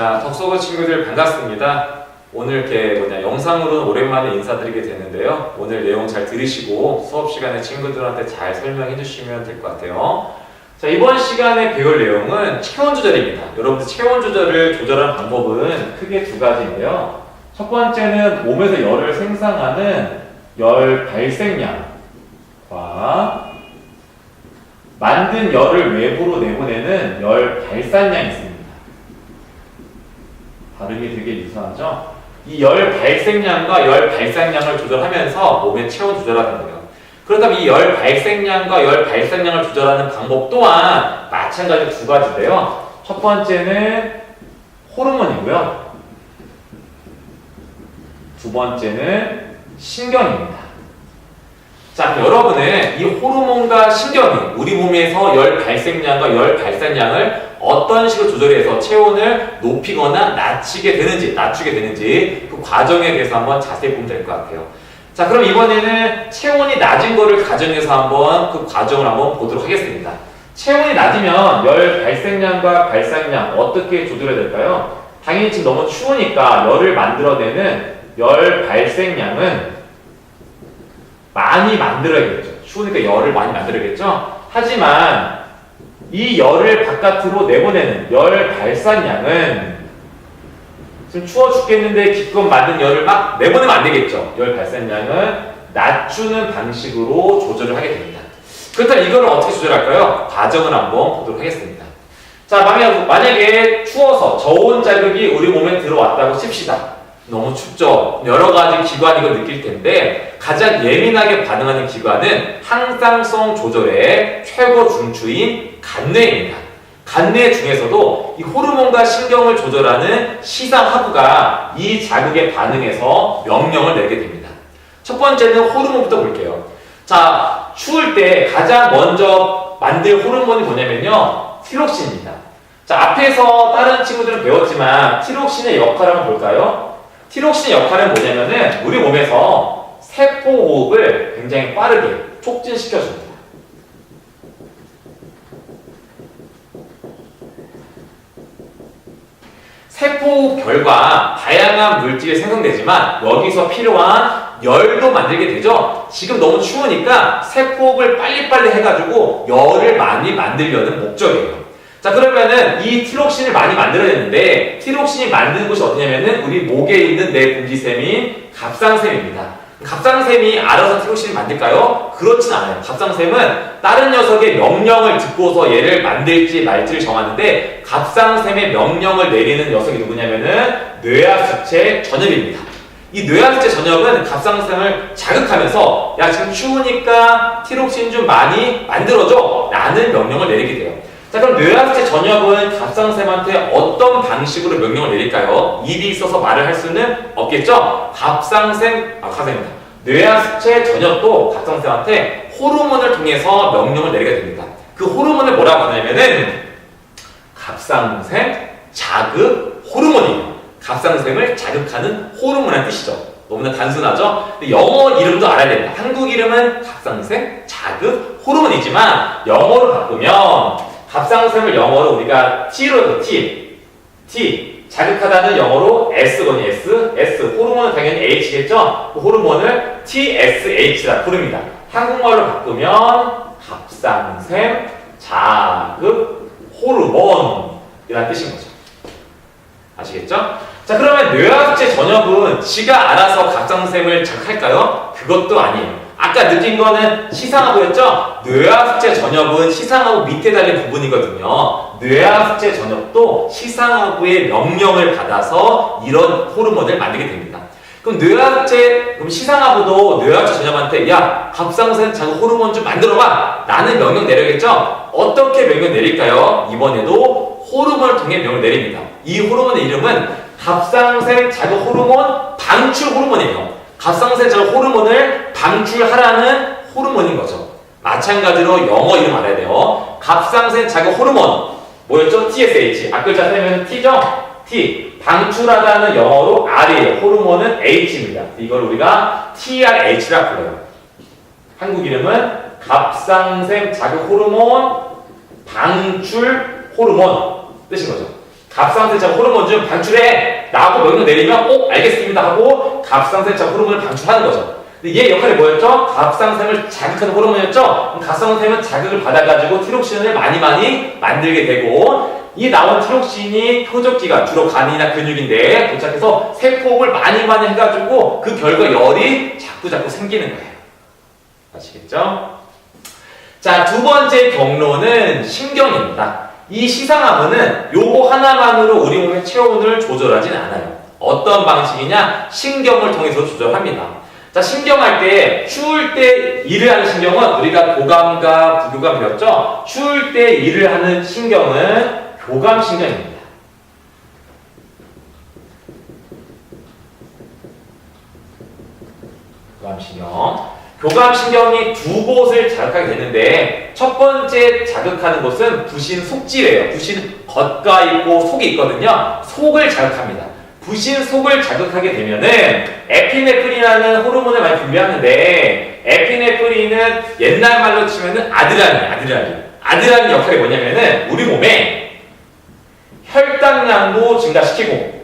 자, 덕소고 친구들 반갑습니다. 오늘 이렇게 뭐냐 영상으로는 오랜만에 인사드리게 되는데요. 오늘 내용 잘 들으시고 수업 시간에 친구들한테 잘 설명해 주시면 될 것 같아요. 자, 이번 시간에 배울 내용은 체온 조절입니다. 여러분들 체온 조절을 조절하는 방법은 크게 두 가지인데요. 첫 번째는 몸에서 열을 생산하는 열 발생량과 만든 열을 외부로 내보내는 열 발산량이 있습니다. 발음이 되게 유사하죠? 이 열 발생량과 열 발산량을 조절하면서 몸의 체온 조절하는 거예요. 그렇다면 이 열 발생량과 열 발산량을 조절하는 방법 또한 마찬가지로 두 가지인데요. 첫 번째는 호르몬이고요. 두 번째는 신경입니다. 자, 여러분은 이 호르몬과 신경이 우리 몸에서 열 발생량과 열 발산량을 어떤 식으로 조절해서 체온을 높이거나 낮추게 되는지, 낮추게 되는지 그 과정에 대해서 한번 자세히 보면 될 것 같아요. 자, 그럼 이번에는 체온이 낮은 거를 가정해서 한번 그 과정을 한번 보도록 하겠습니다. 체온이 낮으면 열 발생량과 발산량 어떻게 조절해야 될까요? 당연히 지금 너무 추우니까 열을 만들어내는 열 발생량은 많이 만들어야겠죠. 추우니까 열을 많이 만들어야겠죠. 하지만 이 열을 바깥으로 내보내는 열 발산량은 지금 추워 죽겠는데 기껏 만든 열을 막 내보내면 안 되겠죠. 열 발산량은 낮추는 방식으로 조절을 하게 됩니다. 그렇다면 이걸 어떻게 조절할까요? 과정을 한번 보도록 하겠습니다. 자, 만약, 만약에 추워서 저온 자극이 우리 몸에 들어왔다고 칩시다. 너무 춥죠. 여러 가지 기관이 이걸 느낄 텐데 가장 예민하게 반응하는 기관은 항상성 조절의 최고 중추인 간뇌입니다. 간뇌 중에서도 이 호르몬과 신경을 조절하는 시상하부가 이 자극에 반응해서 명령을 내게 됩니다. 첫 번째는 호르몬부터 볼게요. 자, 추울 때 가장 먼저 만들 호르몬이 뭐냐면요. 티록신입니다. 자, 앞에서 다른 친구들은 배웠지만 티록신의 역할을 한번 볼까요? 티록신의 역할은 뭐냐면은 우리 몸에서 세포 호흡을 굉장히 빠르게 촉진시켜줍니다. 세포 결과 다양한 물질이 생성되지만 여기서 필요한 열도 만들게 되죠. 지금 너무 추우니까 세포흡을 빨리빨리 해가지고 열을 많이 만들려는 목적이에요. 자 그러면은 이 티록신을 많이 만들어야 되는데 티록신이 만드는 곳이 어디냐면은 우리 목에 있는 뇌분비샘인 갑상샘입니다. 갑상샘이 알아서 티록신을 만들까요? 그렇진 않아요. 갑상샘은 다른 녀석의 명령을 듣고서 얘를 만들지 말지를 정하는데 갑상샘의 명령을 내리는 녀석이 누구냐면은 뇌하수체 전엽입니다. 이 뇌하수체 전엽은 갑상샘을 자극하면서 야 지금 추우니까 티록신 좀 많이 만들어줘 라는 명령을 내리게 돼요. 자 그럼 뇌하수체 전엽은 갑상샘한테 어떤 방식으로 명령을 내릴까요? 입이 있어서 말을 할 수는 없겠죠? 갑상샘, 아 갑상샘입니다. 뇌하수체 전엽도 갑상샘한테 호르몬을 통해서 명령을 내리게 됩니다. 그 호르몬을 뭐라고 하냐면은 갑상샘 자극 호르몬이에요. 갑상샘을 자극하는 호르몬이라는 뜻이죠. 너무나 단순하죠? 영어 이름도 알아야 됩니다. 한국 이름은 갑상샘 자극 호르몬이지만 영어로 바꾸면 갑상샘을 영어로 우리가 T로 T, T 자극하다는 영어로 S거든요. S, S 호르몬은 당연히 H겠죠. 그 호르몬을 TSH라 부릅니다. 한국말로 바꾸면 갑상샘 자극 호르몬이라는 뜻인 거죠. 아시겠죠? 자 그러면 뇌하수체 전엽은 지가 알아서 갑상샘을 자극할까요? 그것도 아니에요. 아까 느낀 거는 시상하부였죠? 뇌하수체 전엽은 시상하부 밑에 달린 부분이거든요. 뇌하수체 전엽도 시상하부의 명령을 받아서 이런 호르몬을 만들게 됩니다. 그럼 뇌하수체, 그럼 시상하부도 뇌하수체 전엽한테 야, 갑상선 자극 호르몬 좀 만들어봐! 라는 명령 내려야겠죠? 어떻게 명령 내릴까요? 이번에도 호르몬을 통해 명령을 내립니다. 이 호르몬의 이름은 갑상샘 자극 호르몬 방출 호르몬이에요. 자극 호르몬을 방출하라는 호르몬인 거죠. 마찬가지로 영어 이름 알아야 돼요. 갑상샘 자극 호르몬 뭐였죠? TSH. 앞글자 세면 T죠? T. 방출하다는 영어로 R이에요. 호르몬은 H입니다. 이걸 우리가 TRH라 불러요. 한국 이름은 갑상샘 자극 호르몬 방출 호르몬 뜻인 거죠. 갑상선자 호르몬 좀 방출해 라고 명령 내리면 어 알겠습니다 하고 갑상선자 호르몬을 방출하는 거죠. 근데 얘 역할이 뭐였죠? 갑상선을 자극하는 호르몬이었죠? 갑상선은 자극을 받아가지고 티록신을 많이 많이 만들게 되고 이 나온 티록신이 표적기가 주로 간이나 근육인데 도착해서 세포를 많이 많이 해가지고 그 결과 열이 자꾸 자꾸 생기는 거예요. 아시겠죠? 자, 두 번째 경로는 신경입니다. 이 시상하면은 요거 하나만으로 우리 몸의 체온을 조절하진 않아요. 어떤 방식이냐? 신경을 통해서 조절합니다. 자, 신경할 때, 추울 때 일을 하는 신경은 우리가 고감과 부교감 배웠죠? 추울 때 일을 하는 신경은 교감신경입니다. 교감신경. 교감신경이 두 곳을 자극하게 되는데 첫 번째 자극하는 곳은 부신 속지래요. 부신 겉가 있고 속이 있거든요. 속을 자극합니다. 부신 속을 자극하게 되면은 에피네프린이라는 호르몬을 많이 분비하는데 에피네프린은 옛날 말로 치면은 아드라닌, 아드라닌. 아드라닌 역할이 뭐냐면은 우리 몸에 혈당량도 증가시키고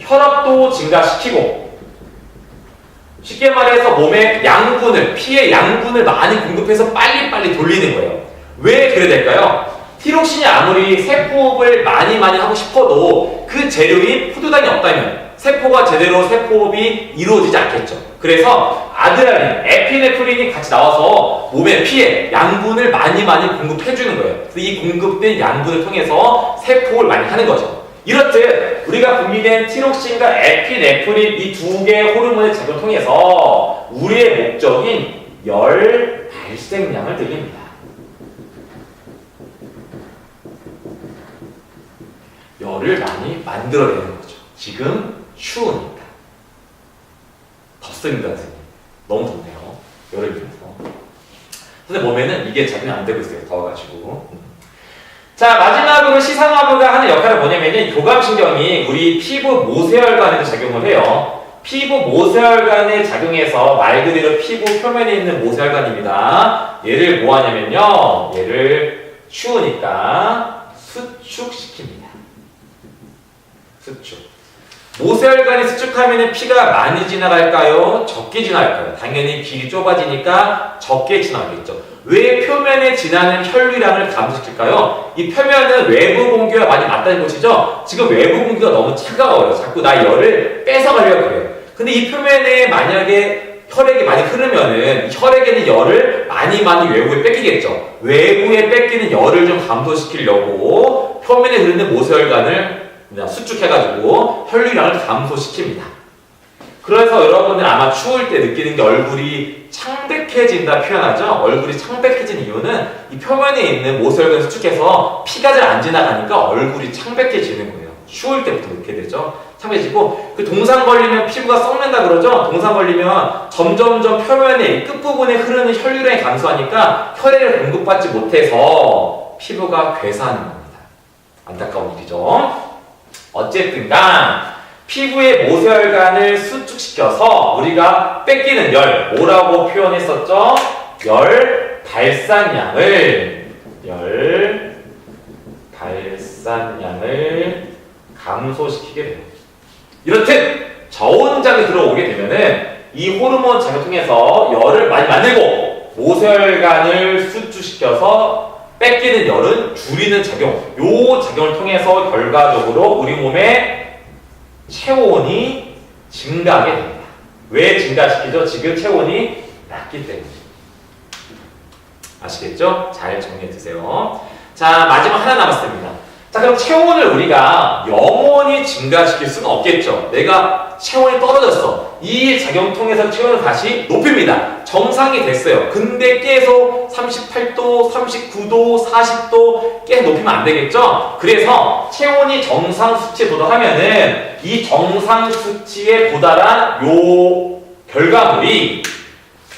혈압도 증가시키고 쉽게 말해서 몸에 양분을, 피의 양분을 많이 공급해서 빨리빨리 돌리는 거예요. 왜 그래 될까요? 티록신이 아무리 세포업을 많이 많이 하고 싶어도 그 재료인 포도당이 없다면 세포가 제대로 세포업이 이루어지지 않겠죠. 그래서 아드레날린, 에피네프린이 같이 나와서 몸에 피에 양분을 많이 많이 공급해주는 거예요. 그래서 이 공급된 양분을 통해서 세포를 많이 하는 거죠. 이렇듯 우리가 분비된 티록신과 에피네프린 이 두 개의 호르몬의 작용을 통해서 우리의 목적인 열 발생량을 늘립니다. 열을 많이 만들어내는 거죠. 지금 추우니까. 덥습니다, 선생님. 너무 덥네요. 열을 들어서. 선생님 몸에는 이게 작용이 안 되고 있어요. 더워가지고. 자, 마지막으로 시상하부가 하는 역할은 뭐냐면은 교감신경이 우리 피부 모세혈관에도 작용을 해요. 피부 모세혈관에 작용해서 말 그대로 피부 표면에 있는 모세혈관입니다. 얘를 뭐 하냐면요. 얘를 추우니까 수축시킵니다. 수축. 모세혈관이 수축하면 피가 많이 지나갈까요? 적게 지나갈까요? 당연히 길이 좁아지니까 적게 지나가겠죠. 왜 표면에 지나는 혈류량을 감소시킬까요? 이 표면은 외부 공기와 많이 맞닿는 곳이죠? 지금 외부 공기가 너무 차가워요. 자꾸 나 열을 뺏어가려고 그래요. 근데 이 표면에 만약에 혈액이 많이 흐르면은 혈액에는 열을 많이 많이 외부에 뺏기겠죠. 외부에 뺏기는 열을 좀 감소시키려고 표면에 흐르는 모세혈관을 수축해가지고 혈류량을 감소시킵니다. 그래서 여러분들 아마 추울 때 느끼는 게 얼굴이 창백해진다 표현하죠. 얼굴이 창백해진 이유는 이 표면에 있는 모세혈관 수축해서 피가 잘 안 지나가니까 얼굴이 창백해지는 거예요. 추울 때부터 그렇게 되죠. 창백해지고 그 동상 걸리면 피부가 썩는다 그러죠. 동상 걸리면 점점점 표면에 끝부분에 흐르는 혈류량이 감소하니까 혈액을 공급받지 못해서 피부가 괴사하는 겁니다. 안타까운 일이죠. 어쨌든 간 피부의 모세혈관을 수축시켜서 우리가 뺏기는 열 뭐라고 표현했었죠? 열 발산량을 열 발산량을 감소시키게 돼요. 이렇듯 저온장이 들어오게 되면은 이 호르몬 작용 통해서 열을 많이 만들고 모세혈관을 수축시켜서 뺏기는 열은 줄이는 작용. 요 작용을 통해서 결과적으로 우리 몸의 체온이 증가하게 됩니다. 왜 증가시키죠? 지금 체온이 낮기 때문에. 아시겠죠? 잘 정리해 두세요. 자, 마지막 하나 남았습니다. 자, 그럼 체온을 우리가 영원히 증가시킬 수는 없겠죠. 내가 체온이 떨어졌어. 이 작용 통해서 체온을 다시 높입니다. 정상이 됐어요. 근데 계속 38도, 39도, 40도 계속 높이면 안 되겠죠? 그래서 체온이 정상 수치에 도달하면은 이 정상 수치에 도달한 요 결과물이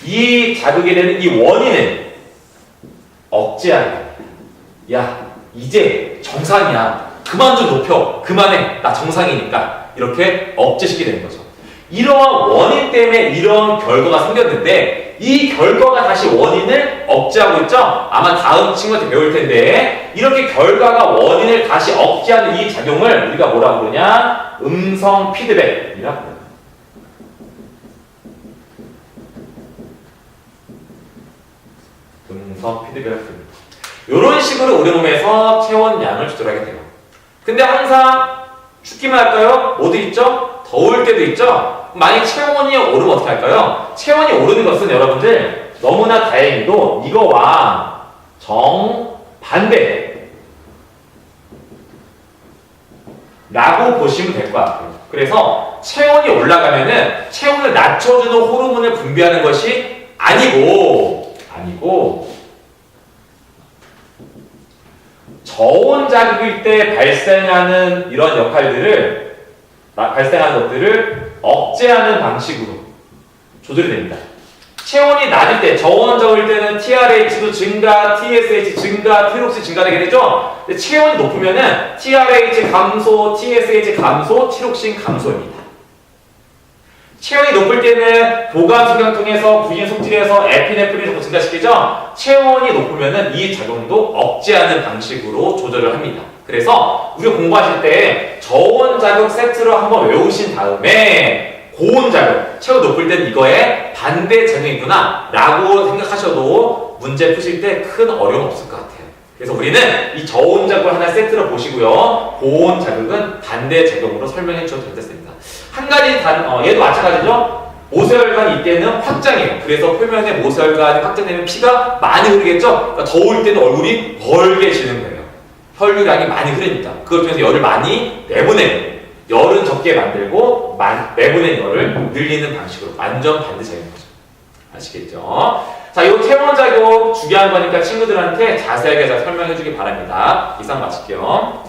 이 자극이 되는 이 원인을 억제하는 겁니다. 야, 이제 정상이야. 그만 좀 높여. 그만해. 나 정상이니까. 이렇게 억제시키게 되는 거죠. 이러한 원인 때문에 이런 결과가 생겼는데 이 결과가 다시 원인을 억제하고 있죠? 아마 다음 친구한테 배울 텐데 이렇게 결과가 원인을 다시 억제하는 이 작용을 우리가 뭐라고 그러냐? 음성 피드백이라고 그래요. 음성 피드백을 씁니다. 이런 식으로 우리 몸에서 체온량을 조절하게 돼요. 근데 항상 춥기만 할까요? 어디 있죠? 더울 때도 있죠? 만약 체온이 오르면 어떻게 할까요? 체온이 오르는 것은 여러분들 너무나 다행히도 이거와 정반대 라고 보시면 될 것 같아요. 그래서 체온이 올라가면은 체온을 낮춰주는 호르몬을 분비하는 것이 아니고 아니고 저온 자극일 때 발생하는 이런 역할들을 나- 발생하는 것들을 억제하는 방식으로 조절이 됩니다. 체온이 낮을 때, 저온 적을 때는 TRH도 증가, TSH 증가, 티록시 증가되게 되죠? 체온이 높으면은 TRH 감소, TSH 감소, 티록신 감소입니다. 체온이 높을 때는 보관수경통에서 부인 속질에서 에피네프린을 증가시키죠? 체온이 높으면은 이 작용도 억제하는 방식으로 조절을 합니다. 그래서 우리가 공부하실 때 저온 자극 세트로 한번 외우신 다음에 고온 자극, 체온 높을 때는 이거에 반대 작용이구나 라고 생각하셔도 문제 푸실 때 큰 어려움 같아요. 그래서 우리는 이 저온 자극을 하나 세트로 보시고요. 고온 자극은 반대 작용으로 설명해 주셔도 되겠습니다. 한 가지 다른, 어, 얘도 마찬가지죠? 모세혈관이 이때는 확장해요. 그래서 표면에 모세혈관이 확장되면 피가 많이 흐르겠죠? 그러니까 더울 때는 얼굴이 벌게 지는 거예요. 혈류량이 많이 흐르니까. 그걸 통해서 열을 많이 내보내요. 열은 적게 만들고 만- 내보낸 열을 늘리는 방식으로 완전 반대 작용인 거죠. 아시겠죠? 자, 이 체온 작용 중요한 거니까 친구들한테 자세하게 잘 설명해 주기 바랍니다. 이상 마칠게요.